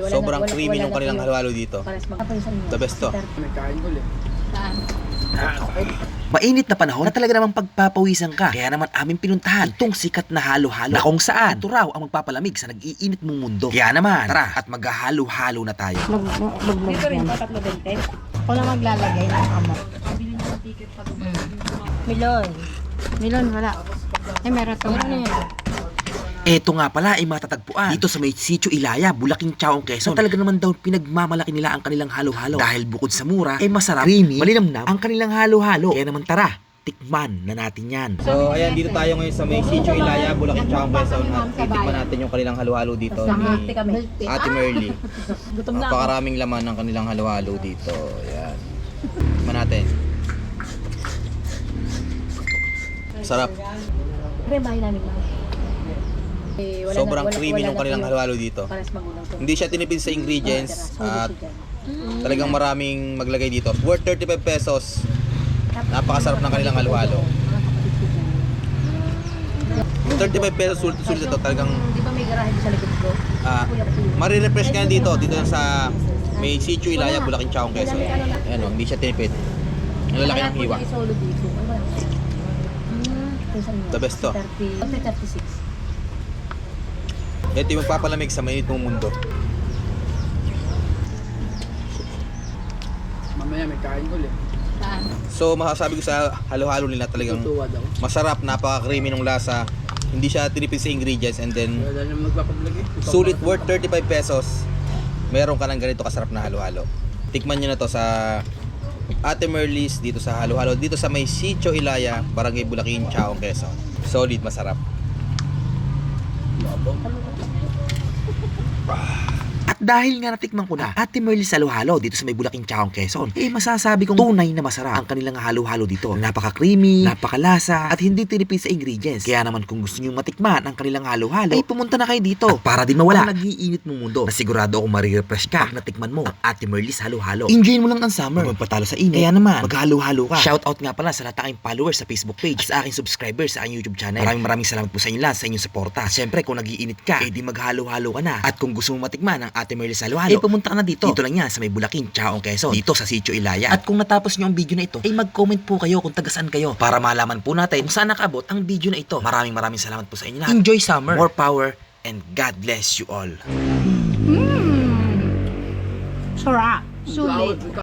Wala Sobrang na- wala- creamy wala ng na kanilang halo-halo dito. Mag- inyo? The best to. Mainit na panahon na talaga namang pagpapawisan ka. Kaya naman aming pinuntahan itong sikat na halo-halo na kung saan ito raw ang magpapalamig sa nag-iinit mong mundo. Kaya naman, tara at maghahalo-halo na tayo. Magmag Dito rin ba tatlo bente? Ako na maglalagay ng amok. Milon. Milon, wala. Ay, meron to. Ano yan? Eto nga pala ay matatagpuan dito sa may Sitio Ilaya, Bulaking Chaong Quezon. Na talaga naman daw pinagmamalaki nila ang kanilang halo-halo. Dahil bukod sa mura, ay masarap, creamy, malinamnam ang kanilang halo-halo. Kaya naman tara, tikman na natin yan. So, ayan, dito tayo ngayon sa may Sitio Ilaya, Bulacan, Chang Quezon. At titikman natin yung kanilang halo-halo dito ni. Ate Merly. Napakaraming laman ng kanilang halo-halo dito. Ayan. Tikman natin. Sarap. Pre, bahay namin ba? Eh, wala na- Sobrang wala- creamy wala ng na kanilang halo-halo dito. Pares magulang to. Hindi siya tinipid sa ingredients at Mm. talagang maraming maglagay dito. Worth 35 pesos. Napakasarap ng kanilang halo-halo. 35 pesos sulit sulit ito talagang Di ba may garahe sa likod ko? ah, marirefresh ka na dito dito lang sa may Sitio Ilaya, Bulacan, Chaong, Quezon. Ayan o, hindi siya tinipid. Ang lalaki ng hiwa. Solo dito. Ano ba? Mm. The best to. 30, 36. Ito yung magpapalamig sa mainit mong mundo. Mamaya may kain ko ulit. Saan? So masasabi ko sa halo-halo nila talagang Tutuwa daw. masarap, napaka-creamy ng lasa. Hindi siya tinipid sa ingredients and then Wala na magpapablog eh. sulit worth 35 pesos. Meron ka ng ganito kasarap na halo-halo. Tikman nyo na to sa Ate Merlis dito sa halo-halo. Dito sa may Sitio Ilaya, Barangay Bulacan, Chaong, Quezon. Solid, masarap. Mabaw. Ano ah. At dahil nga natikman ko na Ate Merly sa halo-halo dito sa may Bulaking Chaong Quezon, eh masasabi kong tunay na masarap ang kanilang halo-halo dito. Napaka-creamy, napakalasa, at hindi tinipid sa ingredients. Kaya naman kung gusto nyo matikman ang kanilang halo-halo, ay pumunta na kayo dito. At para din mawala ang nag-iinit mong mundo, na sigurado akong marirefresh ka pag natikman mo ang Ate Merly's halo-halo. Enjoy mo lang ang summer. Magpatalo sa init. Kaya naman, maghalo-halo ka. Shoutout nga pala sa lahat ng followers sa Facebook page at sa aking subscribers sa aking YouTube channel. Maraming maraming salamat po sa inyo lahat sa inyong suporta. Siyempre, kung nag-iinit ka, eh di maghalo-halo ka na. At kung gusto mo matikman ang Ate Merly sa halo-halo, eh pumunta ka na dito. Dito lang yan sa may Bulakin, Chaong Quezon. Dito sa Sitio Ilaya. At kung natapos nyo ang video na ito, ay mag-comment po kayo kung taga saan kayo para malaman po natin kung saan nakaabot ang video na ito. Maraming maraming salamat po sa inyo lahat. Enjoy summer, more power, and God bless you all. Sarap. Sulit.